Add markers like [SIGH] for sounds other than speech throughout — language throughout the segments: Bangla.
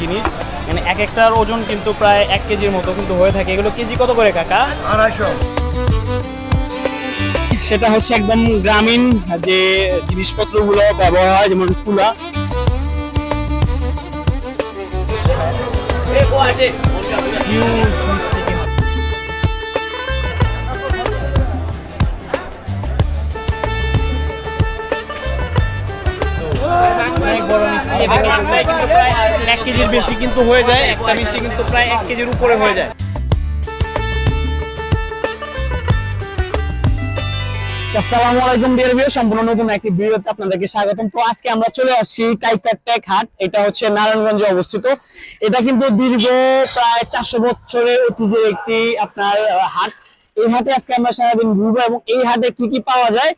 জিনিস। মানে এক একটার ওজন কিন্তু প্রায় এক কেজির মতো কিন্তু হয়ে থাকে। এগুলো কেজি কত করে কাকা? আড়াইশো। সেটা হচ্ছে একদম গ্রামীণ যে জিনিসপত্রগুলো ব্যবহার হয় যেমন কুলা Huge এক কেজির বেশি কিন্তু হয়ে যায়, একটা মিষ্টি কিন্তু প্রায় এক কেজির উপরে হয়ে যায়। আসসালামু আলাইকুম ডিয়ার ভিউ সম্পূর্ণ নতুন একটি ভিডিওতে আপনাদেরকে স্বাগতম। তো আজকে আমরা চলে আসছি টাইকার হাট, এটা হচ্ছে নারায়ণগঞ্জে অবস্থিত। এটা কিন্তু দীর্ঘ প্রায় চারশো বছরের ঐতিহ্যের একটি আপনার হাট। এই হাটে আজকে আমরা সারাদিন ঘুরবো এবং এই হাটে কি কি পাওয়া যায়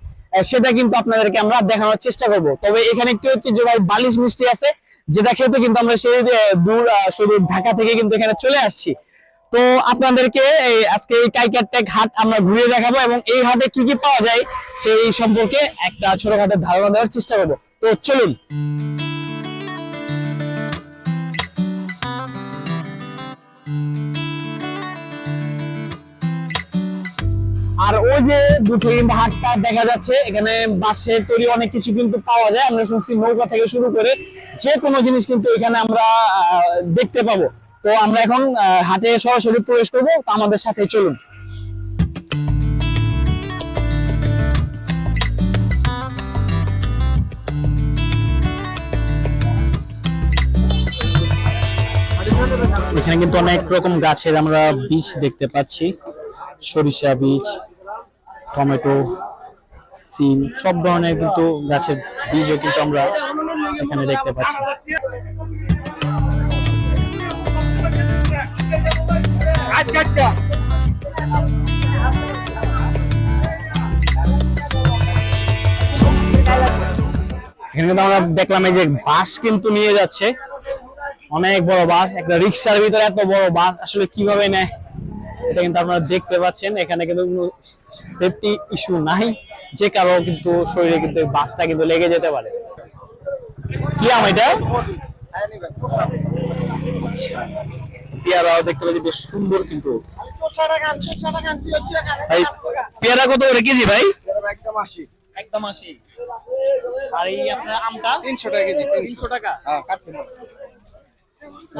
সেটা কিন্তু আপনাদেরকে আমরা দেখানোর চেষ্টা করব। তবে এখানে একটি ঐতিহ্যবাহী বালিশ মিষ্টি আছে, যেটা খেতে কিন্তু আমরা সেই দূর শুধু ঢাকা থেকে কিন্তু এখানে চলে আসছি। তো আপনাদেরকে আজকে এই কাইকার হাট আমরা ঘুরে দেখাবো এবং এই হাটে কি কি পাওয়া যায় সেই সম্পর্কে একটা ছোটখাটো ধারণা দেওয়ার চেষ্টা করব। তো চলুন। আর ওই যে দুটো হাটটা দেখা যাচ্ছে, এখানে বাঁশের তৈরি অনেক কিছু কিন্তু পাওয়া যায়। আমরা শুনছি নৌকা থেকে শুরু করে যে কোনো জিনিস কিন্তু এখানে আমরা দেখতে পাবো। তো আমরা এখন হাটে সরাসরি প্রবেশ করব। তো আমাদের সাথে চলুন। এখানে কিন্তু অনেক রকম গাছের আমরা বীজ দেখতে পাচ্ছি। সরিষা বীজ টমেটো সিম সব ধরনের কিন্তু গাছের বীজও কিন্তু আমরা এখানে দেখতে পাচ্ছি। এখানে কিন্তু আমরা দেখলাম এই যে বাস কিন্তু নিয়ে যাচ্ছে। অনেক বড় বাস একটা রিক্সার ভিতরে এত বড় বাস আসলে কীভাবে নেয়? এটা কিন্তু আপনারা দেখতে পাচ্ছেন এখানে কিন্তু কোনো সেফটি ইস্যু নাই যে কারও কিন্তু শরীরে কিন্তু বাসটা কিন্তু লেগে যেতে পারে। কি আম এটা? পেয়ারাও দেখতে পাচ্ছি বেশ সুন্দর কিন্তু। পেয়ারা কত করে কেজি ভাই? একদম আশি। একদম আশি আর এই আপনার আমটা? তিনশো টাকা কেজি তিনশো। টাকা। হ্যাঁ কাটছি না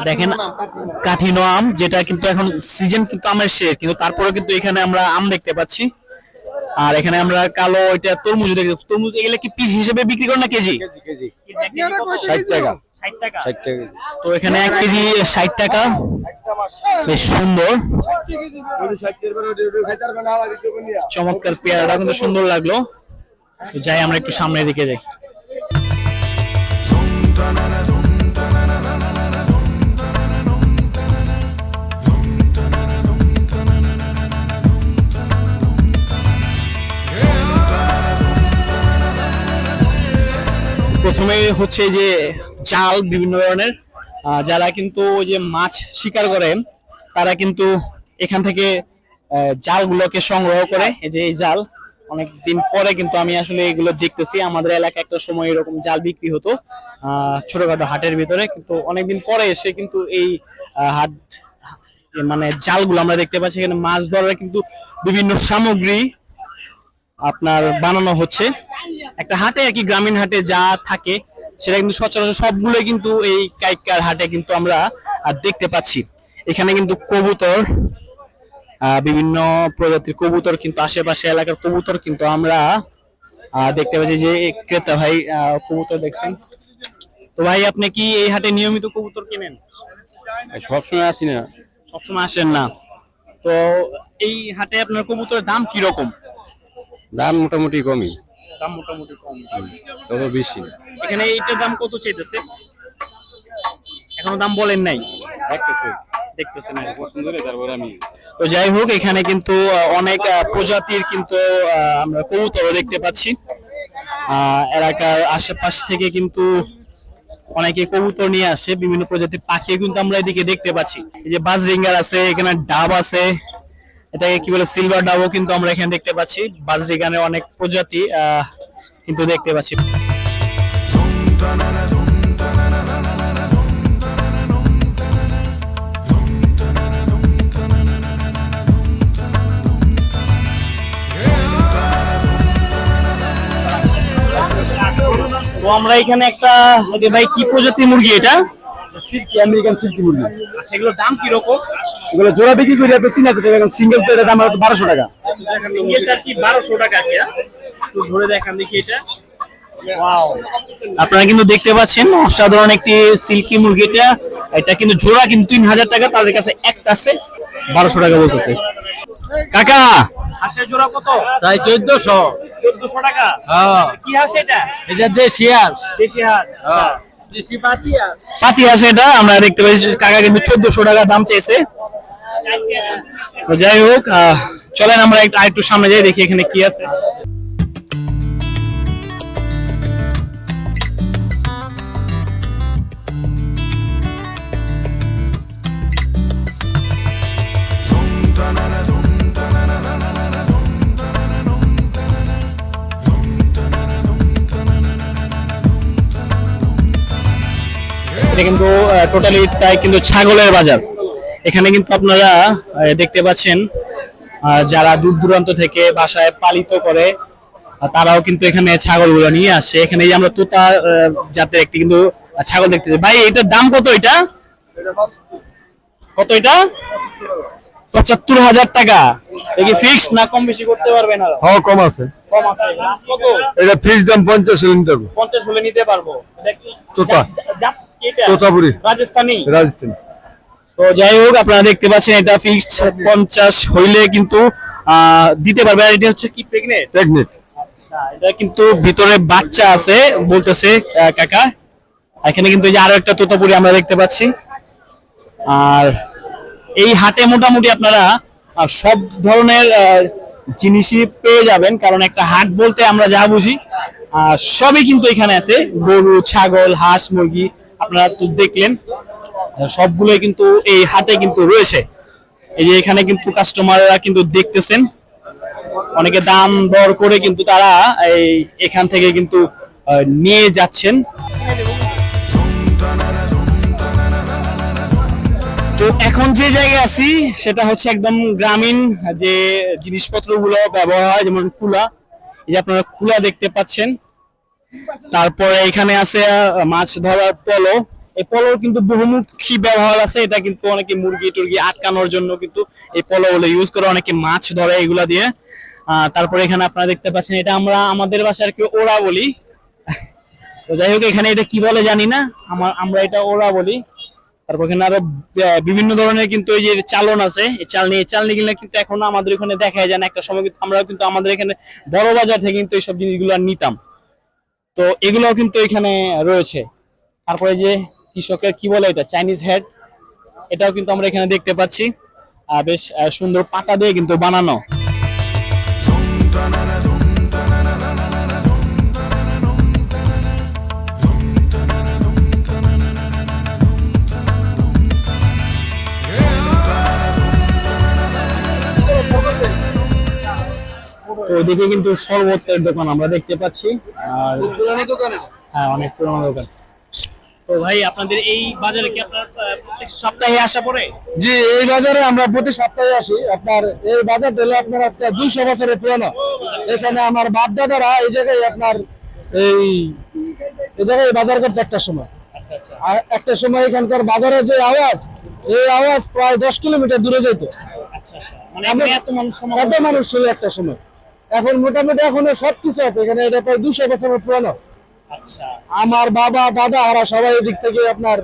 দেখেন কাঠিনো আম যেটা কিন্তু এখন সিজন কিন্তু আমের শেষ কিন্তু তারপরে কিন্তু এখানে আমরা আম দেখতে পাচ্ছি। আর এখানে আমরা কালো এটা তরমুজ দেখি তরমুজ এগুলো কি পিস হিসেবে বিক্রি করে না কেজি? কেজি টাকা। ষাট টাকা। ষাট টাকা। তো এখানে এক কেজি ষাট টাকা। বেশ সুন্দর। যদি ষাট টাকা করে ডিউটি খাইতে পারবে না আলাদা ডিউটি নিয়ে চমৎকার পেয়ারাটা কিন্তু সুন্দর লাগল। যাই আমরা একটু সামনের দিকে যাই। প্রথমে হচ্ছে যে জাল বিভিন্ন ধরনের যারা কিন্তু ওই যে মাছ শিকার করেন তারা কিন্তু এখান থেকে জালগুলোকে সংগ্রহ করে, এই যে এই জাল অনেক দিন পরে কিন্তু আমি আসলে এগুলো দেখতেছি। আমাদের এলাকায় একটা সময় এরকম জাল বিক্রি হতো ছোটখাটো হাটের ভিতরে, কিন্তু অনেকদিন পরে এসে কিন্তু এই হাট মানে জালগুলো আমরা দেখতে পাচ্ছি। এখানে মাছ ধরার কিন্তু বিভিন্ন সামগ্রী আপনার বানানো হচ্ছে। একটা হাটে আর কি গ্রামীণ হাটে যা থাকে সেটা কিন্তু সচরাচর সবগুলোই কিন্তু এই কাইকার হাটে কিন্তু আমরা দেখতে পাচ্ছি। এখানে কিন্তু কবুতর বিভিন্ন প্রজাতির কবুতর কিন্তু আশেপাশে এলাকার কবুতর কিন্তু আমরা দেখতে পাচ্ছি যে ক্রেতা ভাই কবুতর দেখছেন। তো ভাই আপনি কি এই হাটে নিয়মিত কবুতর কেনেন? সবসময় আসি না। সবসময় আসেন না। তো এই হাটে আপনার কবুতরের দাম কি রকম দাম মোটামুটি কমই। দাম মোটামুটি কম। তত বেশি। এখানে এইটার দাম কত চাইতেছে? এখনও দাম বলেন নাই। দেখতেছে। দেখতেছেন পছন্দ করে তারপর আমি তো যাই হোক এখানে কিন্তু অনেক প্রজাতির কিন্তু আহ, আমরা কবুতর দেখতে পাচ্ছি। আহ, এলাকার আশেপাশ থেকে কিন্তু অনেকে কবুতর নিয়ে আসে। বিভিন্ন প্রজাতির পাখি কিন্তু আমরা এদিকে দেখতে পাচ্ছি। এই যে বাজরিঙ্গার আছে এখানে ডাব আছে। এটাকে কি বলে সিলভার ডাবও কিন্তু আমরা এখানে দেখতে পাচ্ছি। বাজরি গানের অনেক প্রজাতি কিন্তু দেখতে পাচ্ছি। আমরা এখানে একটা ভাই, কি প্রজাতি মুরগি এটা? সিল্কি আমেরিকান সিল্কি মুরগি। আচ্ছা এগুলোর দাম কি রকম এগুলো জোড়া বিক্রি করি আপনি তিন হাজার টাকা সিঙ্গেল প্লেটের দাম বারোশো টাকা। সিঙ্গেলটার কি বারোশো টাকা একটু ধরে দেখান দেখি এটা। আপনারা কিন্তু দেখতে পাচ্ছেন অসাধারণ একটি সিল্কি মুরগিটা এটা। কিন্তু জোড়া কিন্তু তিন হাজার টাকা তাদের কাছে একটা আছে বারোশো টাকা বলতেছে। কাকা! হাঁসের জোড়া কত? চাই চোদ্দশো। চোদ্দশো টাকা। হ্যাঁ। কি হাঁস এটা? এটা দেশি আর দেশি হাঁস আচ্ছা। পাতি হাঁস এটা, আমরা দেখতে পাচ্ছি কাকা কিন্তু চোদ্দশো টাকা দাম চেয়েছে। যাই হোক চলেন আমরা একটু সামনে যাই, দেখি এখানে কি আছে। এটা কিন্তু টোটালি তাই কিন্তু ছাগলের বাজার। এখানে কিন্তু আপনারা দেখতে পাচ্ছেন যারা দূর দূরান্ত থেকে বাসায় পালিত করে তারাও কিন্তু এখানে ছাগলগুলো নিয়ে আসে। এখানে আমরা তোতা জাতের একটি কিন্তু ছাগল দেখতেছি ভাই এটার দাম কত এটা? কত এটা? পঁচাত্তর হাজার টাকা। দেখি ফিক্সড না কম বেশি করতে পারবেন আর? হ্যাঁ কম আছে। কম আছে। এটা ফিক্স দাম পঞ্চাশ লিটার পঞ্চাশ হলে নিতে পারব। তোতা। তোতাপুরি। রাজস্থানী। রাজস্থান। তো যাই হোক আপনারা দেখতে পাচ্ছেন এটা ফিক্সড পঞ্চাশ হইলে কিন্তু আহ, দিতে পারবে। আর এটা হচ্ছে কি প্রেগনেন্ট প্রেগনেন্ট এটা কিন্তু ভিতরে বাচ্চা আছে বলতেছে কাকা। এখানে কিন্তু এই যে আরও একটা তোতাপুরি আমরা দেখতে পাচ্ছি। আর এই হাটে মোটামুটি আপনারা সব ধরনের জিনিসই পেয়ে যাবেন। কারণ একটা হাট বলতে আমরা যা বুঝি আহ, সবই কিন্তু এখানে আছে। গরু ছাগল হাঁস মুরগি আপনারা তো দেখলেন সবগুলোই কিন্তু এই হাটে কিন্তু রয়েছে। এই যে এখানে কিন্তু কাস্টমাররা কিন্তু দেখতেছেন। অনেকে দাম দর করে কিন্তু তারা এই এখান থেকে কিন্তু নিয়ে যাচ্ছেন। তো এখন যে জায়গায় আছি, সেটা হচ্ছে একদম গ্রামীণ যে জিনিসপত্রগুলো ব্যবহার হয়, যেমন কুলা। এই যে আপনারা কুলা দেখতে পাচ্ছেন। তারপরে এখানে আছে মাছ ধরার পলো। এই পলোর কিন্তু বহুমুখী ব্যবহার আছে। এটা কিন্তু অনেকে মুরগি টুরগি আটকানোর জন্য কিন্তু এই পলো গুলো ইউজ করে অনেকে মাছ ধরে এগুলা দিয়ে। তারপরে এখানে আপনারা দেখতে পাচ্ছেন, এটা আমরা আমাদের ভাষার কি ওরা বলি। [LAUGHS] তো যাই হোক, এখানে এটা কি বলে জানি না। আমার, আমরা এটা ওরা বলি। তারপর এখানে আরও বিভিন্ন ধরনের কিন্তু এই যে চালন আছে, এই চালনি এই চালনি গুলো কিন্তু এখনও আমাদের এখানে দেখা যায় না। একটা সময় কিন্তু আমরাও কিন্তু আমাদের এখানে বড় বাজার থেকে কিন্তু এইসব জিনিসগুলো নিতাম। তো এগুলোও কিন্তু এখানে রয়েছে। তারপরে যে কৃষকের কি বলে এটা? চাইনিজ হেড এটাও কিন্তু আমরা এখানে দেখতে পাচ্ছি। বেশ সুন্দর পাতা দিয়ে কিন্তু বানানো। তো ওদিকে কিন্তু শরবতের দোকান আমরা দেখতে পাচ্ছি আর হ্যাঁ অনেক পুরোনো দোকান। তো ভাই আপনাদের এই বাজারে কি আপনার প্রত্যেক সপ্তাহে আসা পড়ে? জি এই বাজারে আমরা প্রতি সপ্তাহে আসি। আপনার এই বাজার হলো আপনার আজকে দুইশো বছরের পুরনো। এখানে আমার বাপ দাদারা এই জায়গায় আপনার এই এই জায়গায় বাজার করতে একটা সময়। আচ্ছা আচ্ছা। আর একটা সময় এখানকার বাজারের যে আওয়াজ এই আওয়াজ প্রায় দশ কিলোমিটার দূরে যেত আচ্ছা আচ্ছা। মানে এত মানুষ ছিল একটা সময়। এখন মোটামুটি এখন সবকিছু আছে। এখানে এটা প্রায় দুশো বছরের পুরনো। আচ্ছা। আমার বাবা দাদা ওরা সবাই এদিক থেকে আপনার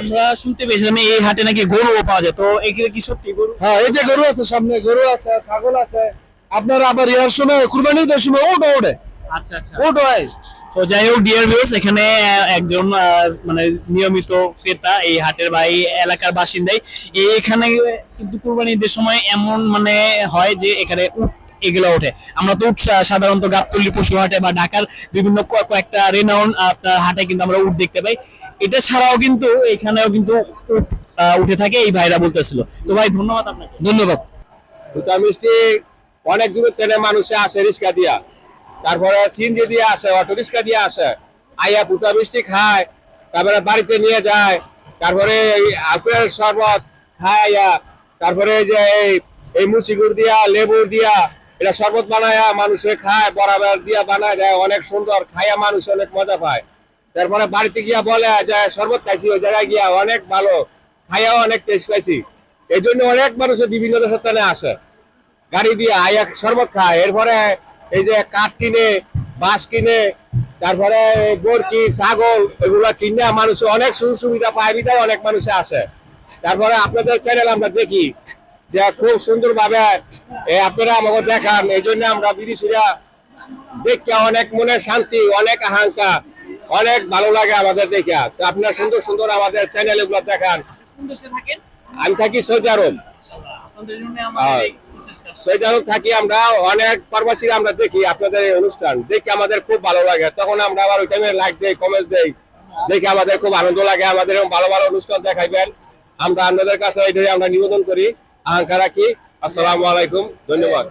আমরা শুনতে পেয়েছিলাম এই হাটে নাকি গরুও পাওয়া যায়। তো এগুলো কি সত্যি গরু? হ্যাঁ এই যে গরু আছে সামনে গরু আছে ছাগল আছে। আপনার আবার ইয়ার সময় কুরবানির ঈদের সময় ওটো ওঠে আচ্ছা আচ্ছা। ওটো তো যাই হোক ডিয়ার এখানে একজন মানে নিয়মিত ক্রেতা এই হাটের বা এই এলাকার বাসিন্দাই। এখানে কিন্তু কুরবানি ঈদের সময় এমন মানে হয় যে এখানে উট এগুলো ওঠে। আমরা তো সাধারণত গাবতলি পশু হাটে বা ঢাকার বিভিন্ন কয়েকটা রেনাউন আপনার হাটে কিন্তু আমরা উট দেখতে পাই। এটা ছাড়াও কিন্তু এখানেও কিন্তু উঠে থাকে, এই ভাইরা বলতেছিল। তো ভাই, ধন্যবাদ আপনাকে। ধন্যবাদ। দুটা মিষ্টি অনেক দূর থেকে মানুষে আসে রিক্সা দিয়া। তারপরে সিএনজি দিয়ে আসে, অটো রিক্সা দিয়ে আসে। আইয়া পুতা মিষ্টি খায়, তারপরে বাড়িতে নিয়ে যায়, তারপরে আপেল শরবত খায় আইয়া, তারপরে যে এই মুচিগুড় দিয়া, লেবুর দিয়া এটা শরবত বানায়া মানুষে খায়, বরাবর দিয়া বানায় দেয়, অনেক সুন্দর খাইয়া মানুষ অনেক মজা পায়। তারপরে বাড়িতে গিয়া বলে যে, শরবত খাইছি, ওই জায়গায় গিয়া অনেক ভালো খাইয়াও অনেক টেস্ট পাইছি। এই জন্য অনেক মানুষের বিভিন্ন দেশের টানে আসে। গাড়ি দিয়ে আয়া শরবত খায়। এরপরে এই যে কাঠ কিনে, বাঁশ কিনে, তারপরে গোরকি ছাগল, এগুলো কিনে মানুষ অনেক সুযোগ সুবিধা পায় বিধায় অনেক মানুষে আসে। তারপরে আপনাদের চ্যানেল আমরা দেখি যে খুব সুন্দর ভাবে আপনারা আমাকে দেখান এই জন্য আমরা বিদেশিরা দেখে অনেক মনে শান্তি অনেক আকাঙ্ক্ষা অনেক ভালো লাগে আমাদের দেখে। তো আপনারা সুন্দর সুন্দর আমাদের চ্যানেল এগুলো দেখান। আমি থাকি সৌদি আরব। সৌদি আরব থাকি আমরা অনেক প্রবাসীরা আমরা দেখি আপনাদের এই অনুষ্ঠান। দেখে আমাদের খুব ভালো লাগে। তখন আমরা আবার ওই টাইমে লাইক দেই কমেন্ট দেই। দেখে আমাদের খুব আনন্দ লাগে। আমাদের ভালো ভালো অনুষ্ঠান দেখাইবেন। আমরা আপনাদের কাছে এটাই আমরা নিবেদন করি। আকাঙ্ক্ষা রাখি আসসালামু আলাইকুম, ধন্যবাদ।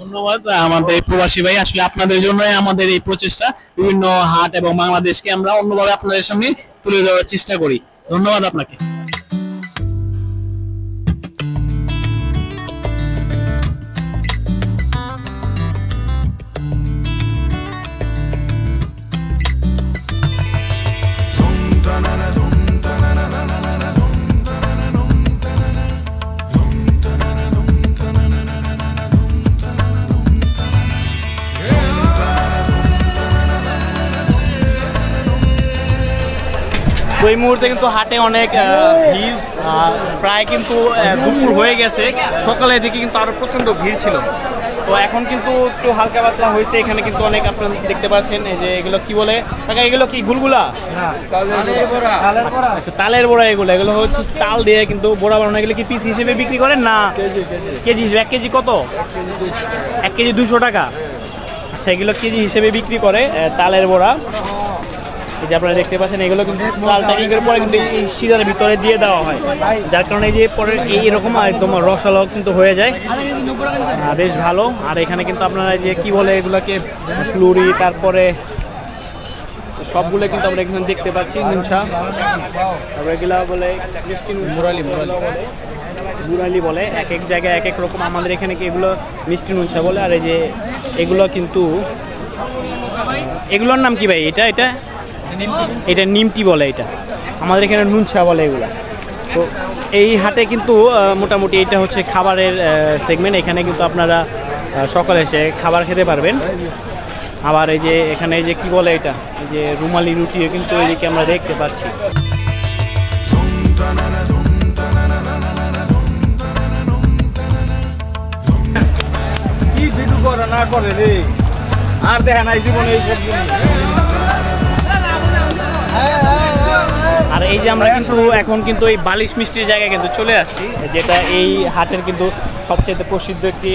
ধন্যবাদ, আমাদের প্রবাসী ভাই, আসলে আপনাদের জন্য আমাদের এই প্রচেষ্টা। বিভিন্ন হাট এবং বাংলাদেশকে আমরা অন্যভাবে আপনাদের সামনে তুলে ধরার চেষ্টা করি। ধন্যবাদ আপনাকে। তো এই মুহূর্তে কিন্তু হাটে অনেক ভিড় প্রায় কিন্তু দুপুর হয়ে গেছে। সকালের দিকে কিন্তু আরও প্রচণ্ড ভিড় ছিল। তো এখন কিন্তু একটু হালকা পাতলা হয়েছে। এখানে কিন্তু অনেক আপনারা দেখতে পাচ্ছেন এই যে এগুলো কি বলে? কাকা এগুলো কি গুলগুলা? আচ্ছা তালের বড়া এগুলো। এগুলো হচ্ছে তাল দিয়ে কিন্তু বড়া বানানো। এগুলো কি পিস হিসেবে বিক্রি করেন না? কেজি এক কেজি। কত? এক কেজি দুশো টাকা। আচ্ছা এগুলো কেজি হিসেবে বিক্রি করে তালের বড়া। এই যে আপনারা দেখতে পাচ্ছেন এগুলো কিন্তু লালটা ইগের পরে কিন্তু এই শিরার ভিতরে দিয়ে দেওয়া হয়। যার কারণে এই যে পরে এই এরকম একদম রসালো কিন্তু হয়ে যায়। বেশ ভালো। আর এখানে কিন্তু আপনারা এই যে কি বলে এগুলোকে প্লুরি তারপরে সবগুলো কিন্তু আমরা এখানে দেখতে পাচ্ছি নুনসা তারপরে এগুলা বলে মিষ্টি মুরালি মুরালি। বলে মুরালি বলে। এক এক জায়গায় এক এক রকম আমাদের এখানে কি এগুলো মিষ্টি নুনসা বলে। আর এই যে এগুলো কিন্তু এগুলোর নাম কি ভাই? এটা এটা? এটা নিমটি বলে এটা। আমাদের এখানে নুনচা বলে এগুলো। তো এই হাটে কিন্তু মোটামুটি এটা হচ্ছে খাবারের সেগমেন্ট এখানে কিন্তু আপনারা সকালে এসে খাবার খেতে পারবেন। আবার এই যে এখানে যে কি বলে এটা? এই যে রুমালি রুটিও কিন্তু এদিকে আমরা দেখতে পাচ্ছি। না করে রে? আর দেখা নাই জীবনে এই যে আমরা কিন্তু এখন কিন্তু এই বালিশ মিষ্টির জায়গায় কিন্তু চলে আসছি যেটা এই হাটের কিন্তু সবচেয়ে প্রসিদ্ধ একটি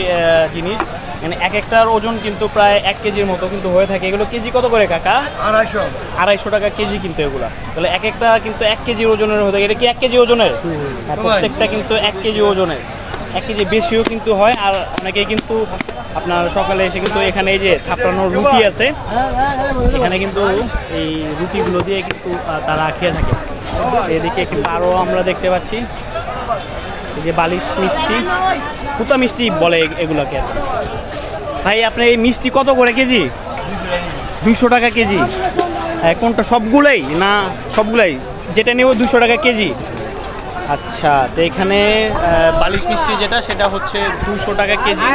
জিনিস। মানে এক একটার ওজন কিন্তু প্রায় এক কেজির মতো কিন্তু হয়ে থাকে। এগুলো কেজি কত করে কাকা? আড়াইশো। আড়াইশো টাকা কেজি কিন্তু এগুলা। তাহলে এক একটা কিন্তু এক কেজি ওজনের হতে এটা কি এক কেজি ওজনের? হ্যাঁ, প্রত্যেকটা কিন্তু এক কেজি ওজনের। এক কেজি বেশিও কিন্তু হয় আর অনেকে কিন্তু আপনার সকালে এসে কিন্তু এখানে এই যে থাপড়ানোর রুটি আছে এখানে কিন্তু এই রুটিগুলো দিয়ে কিন্তু তারা খেয়ে থাকে। এদিকে একটি পারো আমরা দেখতে পাচ্ছি। এই যে বালিশ মিষ্টি কুতা মিষ্টি বলে এগুলোকে। ভাই আপনার এই মিষ্টি কত করে কেজি? দুইশো টাকা কেজি। হ্যাঁ, কোনটা সবগুলোই না সবগুলাই? যেটা নেব দুশো টাকা কেজি। আচ্ছা তো এখানে বালিশ মিষ্টি যেটা, সেটা হচ্ছে দুশো টাকা কেজি।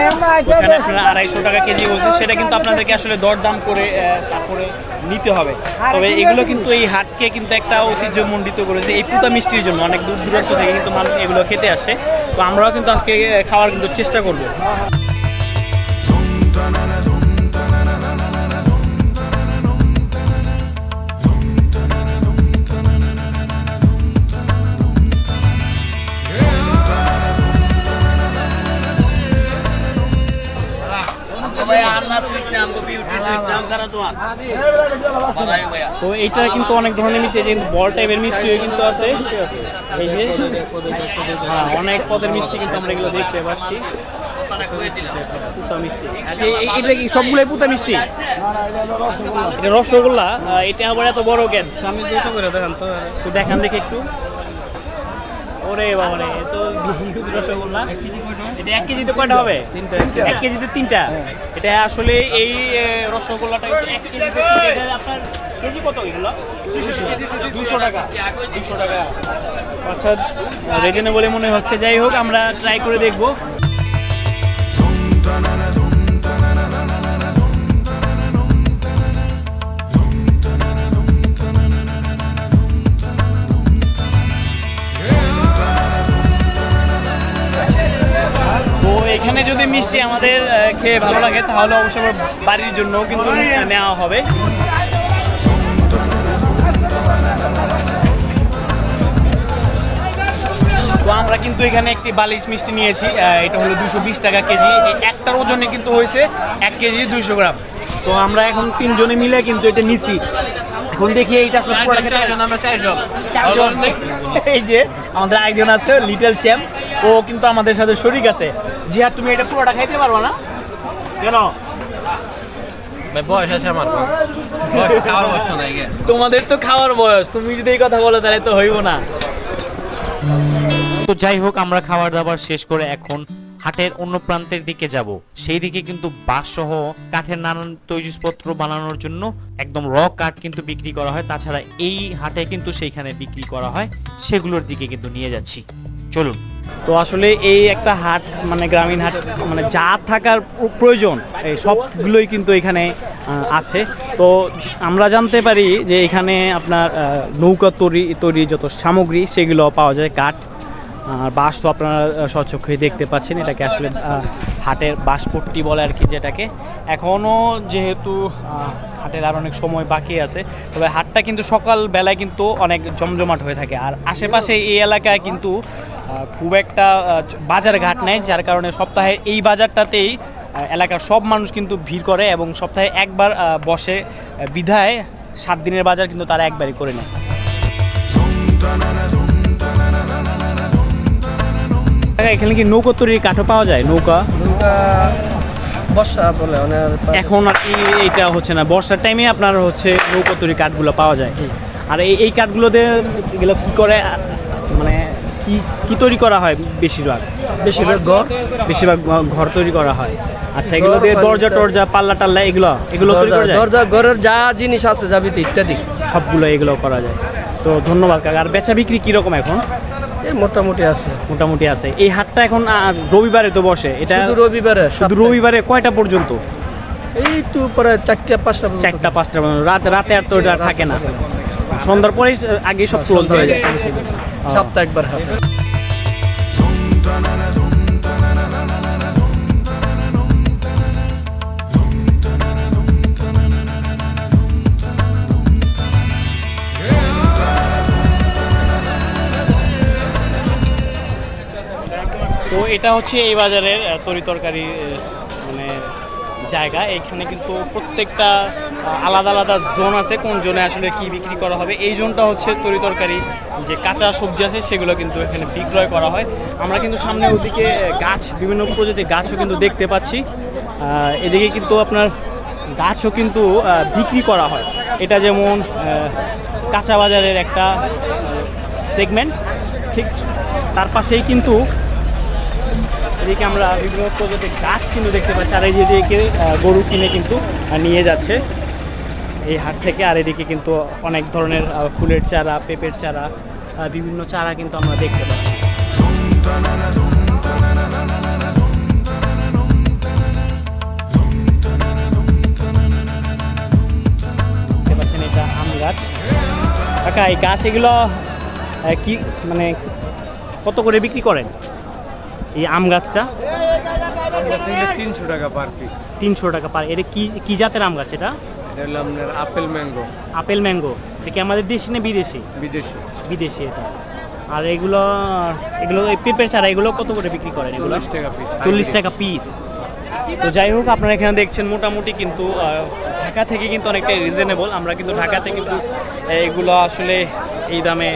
এখানে আপনারা আড়াইশো টাকা কেজি বলছে সেটা কিন্তু আপনাদেরকে আসলে দরদাম করে তারপরে নিতে হবে। তবে এগুলো কিন্তু এই হাটকে কিন্তু একটা ঐতিহ্যমণ্ডিত করেছে, এই পুতা মিষ্টির জন্য। অনেক দূর দূরান্ত থেকে কিন্তু মানুষ এগুলো খেতে আসে। তো আমরাও কিন্তু আজকে খাওয়ার কিন্তু চেষ্টা করব। তো এইটা কিন্তু অনেক ধরনের মিষ্টি যে বল টাইপের মিষ্টিও কিন্তু আছে। এই যে হ্যাঁ অনেক পদের মিষ্টি কিন্তু আমরা এগুলো দেখতে পাচ্ছি। পুতা মিষ্টি। আচ্ছা এই- এটা কি সবগুলোই পুতা মিষ্টি? এটা রসগোল্লা এটা আবার এত বড় কেন? আমি দুটো করে দেখান তো। তো দেখান দেখি একটু। ওরে বাবা রে তো রসগোল্লা। এটা এক কেজিতে কয়টা হবে? এক কেজিতে তিনটা? এটা আসলে এই রসগোল্লাটা এক কেজিতে আপনার কেজি কত এগুলো? দুশো টাকা। দুশো টাকা। আচ্ছা মনে হচ্ছে। যাই হোক আমরা ট্রাই করে দেখব। এখানে যদি মিষ্টি আমাদের খেয়ে ভালো লাগে তাহলে অবশ্যই বাড়ির জন্য কিন্তু নেওয়া হবে। তো আমরা কিন্তু এখানে একটি বালিশ মিষ্টি নিয়েছি এটা হলো দুশো বিশ টাকা কেজি। এই একটার ওজনে কিন্তু হয়েছে এক কেজি দুইশো গ্রাম। তো আমরা এখন তিনজনে মিলে কিন্তু এটা নিছি এখন দেখি এইটা আসলে এই যে আমাদের একজন আছে লিটল চ্যাম্প ও কিন্তু আমাদের সাথে শরিক আছে। জিয়া তুমি এটা পুরোটা খাইতে পারবে না? কেন? ভাই বয়স আছে আমার খাওয়ার বয়স তো নাই তোমাদের তো খাওয়ার বয়স তুমি যদি এই কথা বলো তাহলে তো হইব না। তো যাই হোক আমরা খাবার দাবার শেষ করে এখন হাটের অন্য প্রান্তের দিকে যাব। সেই দিকে কিন্তু বাঁশ সহ কাঠের নানান তৈজসপত্র বানানোর জন্য একদম র কাঠ কিন্তু বিক্রি করা হয়। তাছাড়া এই হাটে কিন্তু সেইখানে বিক্রি করা হয়। সেগুলোর দিকে কিন্তু নিয়ে যাচ্ছি। চলুন। তো আসলে এই একটা হাট মানে গ্রামীণ হাট মানে যা থাকার প্রয়োজন, এই সবগুলোই কিন্তু এখানে আছে। তো আমরা জানতে পারি যে এখানে আপনার নৌকা তৈরি তৈরি যত সামগ্রী, সেগুলো পাওয়া যায় কাঠ। আর বাঁশ তো আপনারা স্বচক্ষে দেখতে পাচ্ছেন, এটাকে আসলে হাটের বাঁশপট্টি বলে আর কি যেটাকে। এখনও যেহেতু হাটের আর অনেক সময় বাকি আছে, তবে হাটটা কিন্তু সকাল বেলায় কিন্তু অনেক জমজমাট হয়ে থাকে। আর আশেপাশে এই এলাকায় কিন্তু খুব একটা বাজার ঘাট নেই, যার কারণে সপ্তাহে এই বাজারটাতেই এলাকার সব মানুষ কিন্তু ভিড় করে এবং সপ্তাহে একবার বসে বিধায় সাত দিনের বাজার কিন্তু তারা একবারই করে নেয়। এখানে কি নৌকা তৈরির কাঠও পাওয়া যায়? নৌকা? বর্ষা বলে মানে এখন আর কি এইটা হচ্ছে না। বর্ষার টাইমে আপনার হচ্ছে নৌকা তৈরি কাঠগুলো পাওয়া যায়। আর এই এই কাঠগুলো দিয়ে এগুলো কি করে মানে কি কি তৈরি করা হয় বেশিরভাগ? বেশিরভাগ ঘর। বেশিরভাগ ঘর তৈরি করা হয়। আচ্ছা এগুলো দিয়ে দরজা টরজা পাল্লা টাল্লা এগুলো এগুলো তৈরি করা যায়? দরজা ঘরের যা জিনিস আছে যাবিতে ইত্যাদি। সবগুলো এগুলো করা যায়। তো ধন্যবাদ কাকা। আর বেচা বিক্রি কীরকম এখন? মোটামুটি আছে। মোটামুটি আছে। এই হাটটা এখন রবিবারে তো বসে। এটা শুধু রবিবারে শুধু রবিবারে কয়টা পর্যন্ত? এই একটু পরে চারটা পাঁচটা পর্যন্ত। চারটা পাঁচটা পর্যন্ত। রাত রাতে আর তো এটা থাকে না। সন্ধ্যার পরেই আগে সব ক্লোজ হয়ে যায়। সপ্তাহ একবার হাট। এটা হচ্ছে এই বাজারের তরি তরকারি মানে জায়গা। এখানে কিন্তু প্রত্যেকটা আলাদা আলাদা জোন আছে, কোন জোনে আসলে কি বিক্রি করা হবে। এই জোনটা হচ্ছে তরি তরকারি। যে কাঁচা সবজি আছে, সেগুলো কিন্তু এখানে বিক্রয় করা হয়। আমরা কিন্তু সামনে ওদিকে গাছ, বিভিন্ন প্রজাতির গাছও কিন্তু দেখতে পাচ্ছি। এদিকে কিন্তু আপনার গাছও কিন্তু বিক্রি করা হয়। এটা যেমন কাঁচা বাজারের একটা সেগমেন্ট ঠিক তার পাশেই কিন্তু এদিকে আমরা বিভিন্ন প্রজাতির গাছ কিন্তু দেখতে পাচ্ছি, আর এই যে এদিকে গরু কিনে কিন্তু নিয়ে যাচ্ছে। এই হাট থেকে, আর এদিকে কিন্তু অনেক ধরনের ফুলের চারা, পেঁপের চারা বিভিন্ন চারা কিন্তু আমরা দেখতে পাচ্ছি। এই গাছ এগুলো কি মানে কত করে বিক্রি করেন? এই আম গাছটা? তিনশো টাকা পার পিস তিনশো টাকা পার এটা কি কি জাতের আম গাছ এটা? আপনার আপেল ম্যাঙ্গো। Apple mango. এটা কি আমাদের দেশি না বিদেশি? বিদেশি। বিদেশি এটা। আর এগুলো এগুলো পেঁপের চারা এগুলো কত করে বিক্রি করেন এগুলো? চল্লিশ টাকা পিস চল্লিশ টাকা পিস তো যাই হোক আপনারা এখানে দেখছেন মোটামুটি কিন্তু ঢাকা থেকে কিন্তু অনেকটা রিজনেবল আমরা কিন্তু ঢাকাতে কিন্তু এগুলো আসলে এই দামে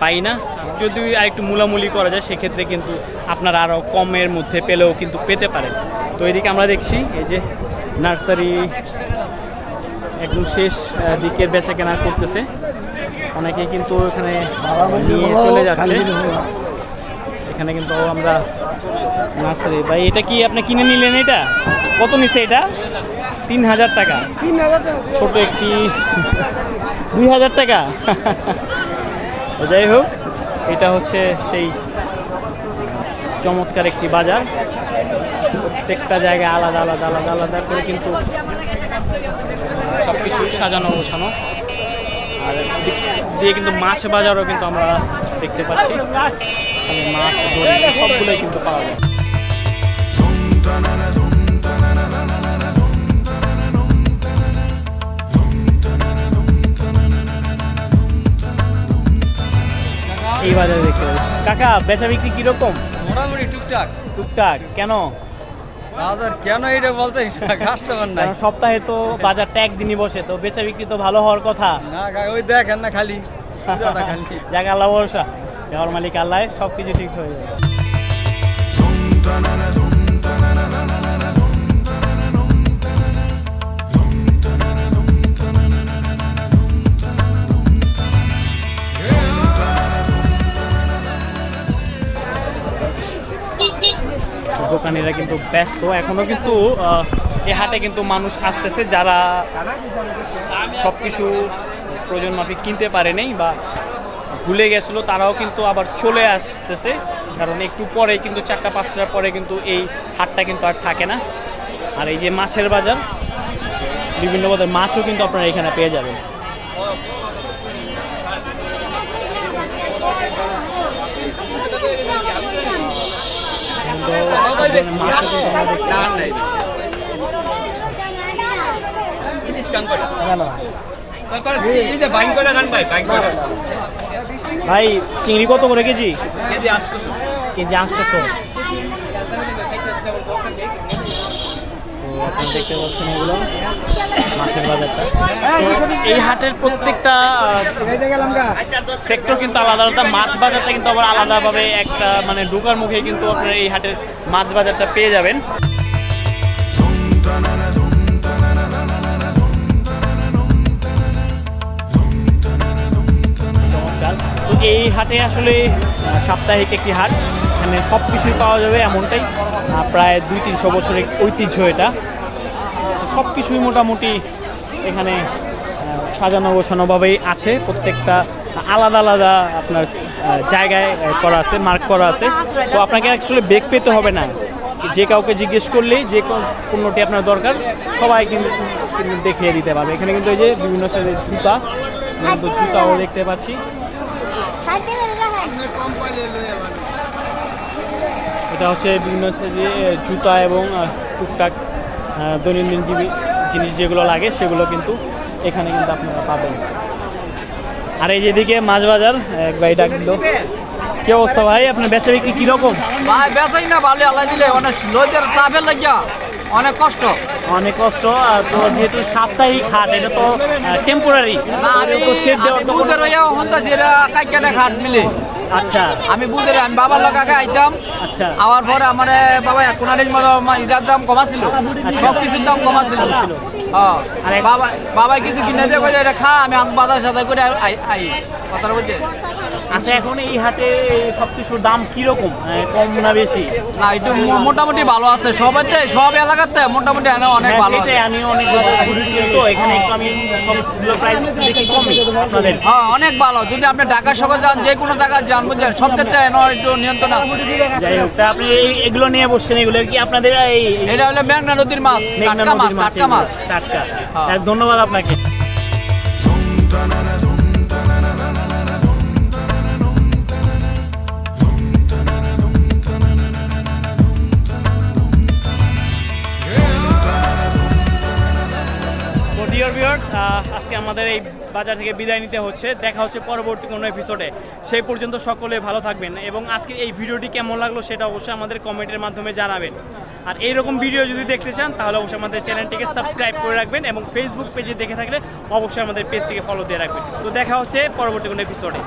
পাই না। যদি আর একটু মূলামূলি করা যায় সেক্ষেত্রে কিন্তু আপনারা আরও কমের মধ্যে পেলেও কিন্তু পেতে পারেন। তো এদিকে আমরা দেখছি এই যে নার্সারি একদম শেষ দিকের বেচা কেনা করতেছে। অনেকে কিন্তু এখানে নিয়ে চলে যাচ্ছে। এখানে কিন্তু আমরা নার্সারি ভাই এটা কি আপনি কিনে নিলেন এটা? কত নিচ্ছে এটা? তিন হাজার টাকা। ছোট একটি দুই হাজার টাকা। তো যাই হোক, এটা হচ্ছে সেই চমৎকার একটি বাজার। প্রত্যেকটা জায়গায় আলাদা আলাদা আলাদা আলাদা করে কিন্তু সব কিছু সাজানো, গোছানো। আর দিয়ে কিন্তু মাছ বাজারও কিন্তু আমরা দেখতে পাচ্ছি। মাছ সবগুলোই কিন্তু পাওয়া যায়। এই বাজারে দেখতে পাবেন কাকা বেচা বিক্রি কীরকম? মোটামুটি টুকটাক। টুকটাক কেন? বাজার কেন এটা বলতে কাস্টমার নাই। সপ্তাহে তো বাজারটা একদিনই বসে তো বেচা বিক্রি তো ভালো হওয়ার কথা। না ওই দেখেন না খালি পুরোটা খালি। [LAUGHS] যাক আল্লাহ ভরসা। যাওয়ার মালিক আল্লাহ সব কিছু ঠিক হয়ে যাবে। দোকানিরা কিন্তু ব্যস্ত। এখনও কিন্তু এই হাটে কিন্তু মানুষ আসতেছে যারা সব কিছু প্রয়োজন মাফিক কিনতে পারে নাই বা ভুলে গেছিল, তারাও কিন্তু আবার চলে আসতেছে। কারণ একটু পরে কিন্তু চারটা, পাঁচটার পরে কিন্তু এই হাটটা কিন্তু আর থাকে না। আর এই যে মাছের বাজার, বিভিন্ন পদের মাছও কিন্তু আপনারা এখানে পেয়ে যাবেন মাছও কিন্তু আমরা দেখতে ভাই চিংড়ি কত করে কেজি? কেজি আটশোশো কেজি আটশোশো দেখতে পাচ্ছেন এগুলো, মাছের বাজারটা। এই হাটের প্রত্যেকটা সেক্টর কিন্তু আলাদা আলাদা। মাছ বাজারটা কিন্তু আবার আলাদাভাবে একটা মানে ঢোকার মুখে কিন্তু আপনারা এই হাটের মাছ বাজারটা পেয়ে যাবেন। এই হাটে আসলে সাপ্তাহিক একটি হাট। এখানে সব কিছুই পাওয়া যাবে এমনটাই। প্রায় দুই তিনশো বছরের ঐতিহ্য এটা। সব কিছুই মোটামুটি এখানে সাজানো গোছানোভাবেই আছে। প্রত্যেকটা আলাদা আলাদা আপনার জায়গায় করা আছে মার্ক করা আছে। তো আপনাকে অ্যাকচুয়ালি বেগ পেতে হবে না। যে কাউকে জিজ্ঞেস করলেই যে পণ্যটি আপনার দরকার, সবাই কিন্তু কিন্তু দেখিয়ে দিতে পারবে। এখানে কিন্তু এই যে বিভিন্ন সাইজের জুতা জুতাও দেখতে পাচ্ছি। এটা হচ্ছে বিভিন্ন সাইজে জুতা এবং টুকটাক দৈনন্দিন জীবী জিনিস যেগুলো লাগে সেগুলো কিন্তু এখানে কিন্তু আপনারা পাবেন। আর এই যেদিকে মাছ বাজার এক ভাই ডাক দিল। কি অবস্থা ভাই? আপনার বেচা বিক্রি কীরকম? ভাই বেচাই না ভালো আল্লাহ দিলে। অনেক লোদের চাপের লাগিয়া অনেক কষ্ট। অনেক কষ্ট। আর তো যেহেতু সাপ্তাহিক হাট এটা তো টেম্পোরারি না আমি তো সেট দেওয়ার আমি তো বুঝে রইয়া হন্তাছি এটা কাইকাটা খাট মিলে। আচ্ছা। আমি বুঝে আমি বাবার লোক আগে আইতাম। আচ্ছা। আওয়ার পরে আমার বাবা কোনারির মতো ইদার দাম কমা ছিল সব কিছুর দাম কমা ছিল। আর এক- বাবা বাবা কিছু কিনে দিয়ে এটা খা আমি বাজার সাথে করে আই আই। কথাটা আচ্ছা এখন এই হাটে সব কিছুর দাম কীরকম? কম না বেশি? না একটু মোটামুটি ভালো আছে। সবাইতে সব এলাকাতে মোটামুটি এনে অনেক হ্যাঁ, ভালো আছে। আমি অনেক তো এখানে একটু আমি সবগুলো প্রাইস দেখি কমই আপনাদের? হ্যাঁ অনেক ভালো। যদি আপনি ঢাকা শহরে যান যে কোনো জায়গায় যান বুঝছেন সব ক্ষেত্রে এনে একটু নিয়ন্ত্রণ আছে। যাই হোক তা আপনি এগুলো নিয়ে বসছেন এগুলো কি আপনাদের এই এটা হলো মেঘনা নদীর মাছ টাটকা মাছ মাছ টাটকা মাছ। টাটকা। হ্যাঁ। ধন্যবাদ আপনাকে। ভিউয়ার্স আজকে আমাদের এই বাজার থেকে বিদায় নিতে হচ্ছে। দেখা হচ্ছে পরবর্তী কোনো এপিসোডে সেই পর্যন্ত সকলে ভালো থাকবেন এবং আজকের এই ভিডিওটি কেমন লাগল সেটা অবশ্যই আমাদের কমেন্টের মাধ্যমে জানাবেন। আর এইরকম ভিডিও যদি দেখতে চান, তাহলে অবশ্যই আমাদের চ্যানেলটিকে সাবস্ক্রাইব করে রাখবেন এবং ফেসবুক পেজে দেখে থাকলে অবশ্যই আমাদের পেজটিকে ফলো দিয়ে রাখবেন। তো দেখা হচ্ছে পরবর্তী কোনো এপিসোডে